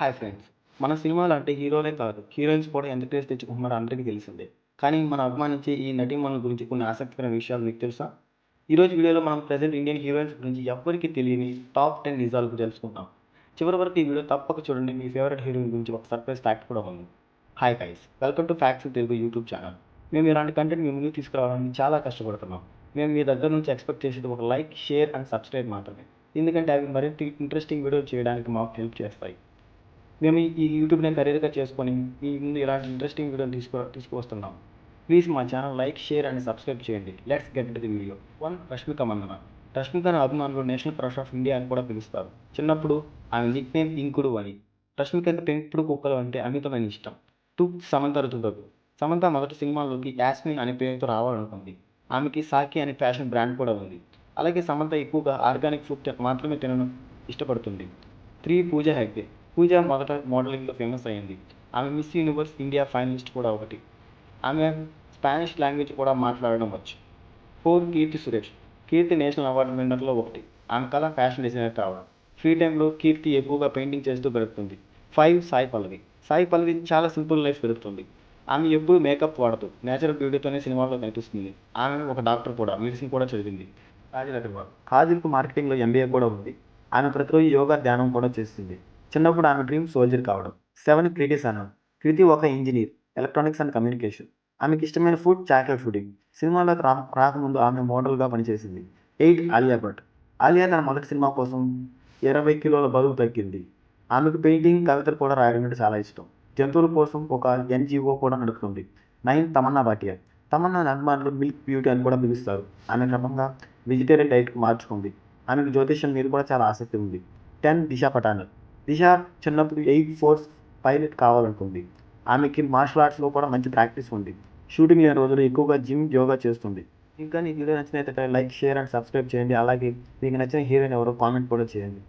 Hi friends. మన సినిమాలు అంటే హీరోలే కాదు హీరోయిన్స్ కూడా ఎంత క్రేజ్ తెచ్చుకుంటున్నారో అందరికీ తెలిసిందే. కానీ మనం అభిమానించే ఈ నటీమణుల గురించి కొన్ని ఆసక్తికరమైన విషయాలు మీకు తెలుసా? ఈరోజు వీడియోలో మనం ప్రజెంట్ ఇండియన్ హీరోయిన్స్ గురించి ఎవ్వరికీ తెలియని టాప్ టెన్ నిజాలు తెలుసుకుందాం. చివరి వరకు ఈ వీడియో తప్పక చూడండి మీ ఫేవరెట్ హీరోయిన్ గురించి ఒక సర్ప్రైజ్ ఫ్యాక్ట్ కూడా ఉంది. Hi guys welcome to facts Telugu YouTube channel మేము ఇలాంటి కంటెంట్ మీ ముందుకు తీసుకురావడానికి చాలా కష్టపడుతున్నాం. మేము మీ దగ్గర నుంచి ఎక్స్పెక్ట్ చేసేది ఒక లైక్ షేర్ అండ్ సబ్స్క్రైబ్ మాత్రమే. ఎందుకంటే అవి మరింత ఇంట్రెస్టింగ్ వీడియోలు చేయడానికి మాకు హెల్ప్ చేస్తాయి. మేము ఈ యూట్యూబ్ని కెరీర్గా చేసుకొని మీ ముందు ఇలాంటి ఇంట్రెస్టింగ్ వీడియోలు తీసుకు తీసుకువస్తున్నాం. ప్లీజ్ మా channel like share and subscribe చేయండి. Let's get the video one Rashmika Mandanna రష్మికను అభిమానులు నేషనల్ క్రష్ ఆఫ్ ఇండియా అని కూడా పిలుస్తారు. చిన్నప్పుడు ఆమె నిక్ నేమ్ ఇంకుడు అని. రష్మికకు పెంపుడు కుక్కలు అంటే అమితమైన ఇష్టం. టూ సమంత రుతుదకు సమంత మొదటి సినిమాలోకి యాస్మిన్ అనే పేరుతో రావాలనుకుంది. ఆమెకి సాకి అనే ఫ్యాషన్ బ్రాండ్ కూడా ఉంది. అలాగే సమంత ఎక్కువగా ఆర్గానిక్ ఫుడ్ మాత్రమే తినడం ఇష్టపడుతుంది. త్రీ పూజ హెగ్డే. పూజ మొదట మోడలింగ్లో ఫేమస్ అయింది ఆమె మిస్ యూనివర్స్ ఇండియా ఫైనలిస్ట్ కూడా ఒకటి. ఆమె స్పానిష్ లాంగ్వేజ్ కూడా మాట్లాడడం వచ్చు. Four Keerthy Suresh Keerthy national award విన్నర్లో ఒకటి. ఆమె కళ ఫ్యాషన్ డిజైనర్ కావడం. ఫ్రీ టైంలో కీర్తి ఎక్కువగా పెయింటింగ్ చేస్తూ గడుపుతుంది ఫైవ్ సాయి పల్లవి. సాయి పల్లవి చాలా సింపుల్ లైఫ్ గడుపుతుంది ఆమె ఎప్పుడు మేకప్ వాడదు. నేచురల్ బ్యూటీతోనే సినిమాల్లో కనిపిస్తుంది ఆమె ఒక డాక్టర్ కూడా మెడిసిన్ కూడా చదివింది. కాజల్ అగర్వాల్ కాజల్కు మార్కెటింగ్లో ఎంబీఏ కూడా ఉంది. ఆమె ప్రతిరోజు యోగా ధ్యానం కూడా చేస్తుంది. చిన్నప్పుడు ఆమె డ్రీమ్ సోల్జర్ కావడం. సెవెన్ క్రిటి అన్నాడు కృతి ఒక ఇంజనీర్ ఎలక్ట్రానిక్స్ అండ్ కమ్యూనికేషన్. ఆమెకి ఇష్టమైన ఫుడ్ చాక్లెట్ ఫుడింగ్ సినిమాలో రా రాకముందు ఆమె మోడల్గా పనిచేసింది. ఎయిట్ ఆలియా భట్. ఆలియా తన మొదటి సినిమా కోసం ఇరవై కిలోల బరువు తగ్గింది. ఆమెకు పెయింటింగ్ కవితలు కూడా రాయడం అంటే చాలా ఇష్టం. జంతువుల కోసం ఒక ఎన్జిఓ కూడా నడుపుతుంది. నైన్ తమన్నా భాటియా. తమన్నా అభిమానులు మిల్క్ బ్యూటీ అని కూడా పిలుస్తారు. ఆమె క్రమంగా వెజిటేరియన్ డైట్ మార్చుకుంది. ఆమెకు జ్యోతిష్యం మీద కూడా చాలా ఆసక్తి ఉంది. టెన్ దిశా పటానల్ దిశ చిన్నప్పుడు ఎయిట్ ఫోర్స్ పైలట్ కావాలనుకుంది. ఆమెకి మార్షల్ ఆర్ట్స్లో కూడా మంచి ప్రాక్టీస్ ఉంది. షూటింగ్ లేని రోజులు ఎక్కువగా జిమ్ యోగా చేస్తుంది. ఇంకా నీకు వీడియో నచ్చినట్లయితే లైక్ షేర్ అండ్ సబ్స్క్రైబ్ చేయండి. అలాగే మీకు నచ్చిన హీరోయిన్ ఎవరో కామెంట్ కూడా చేయండి.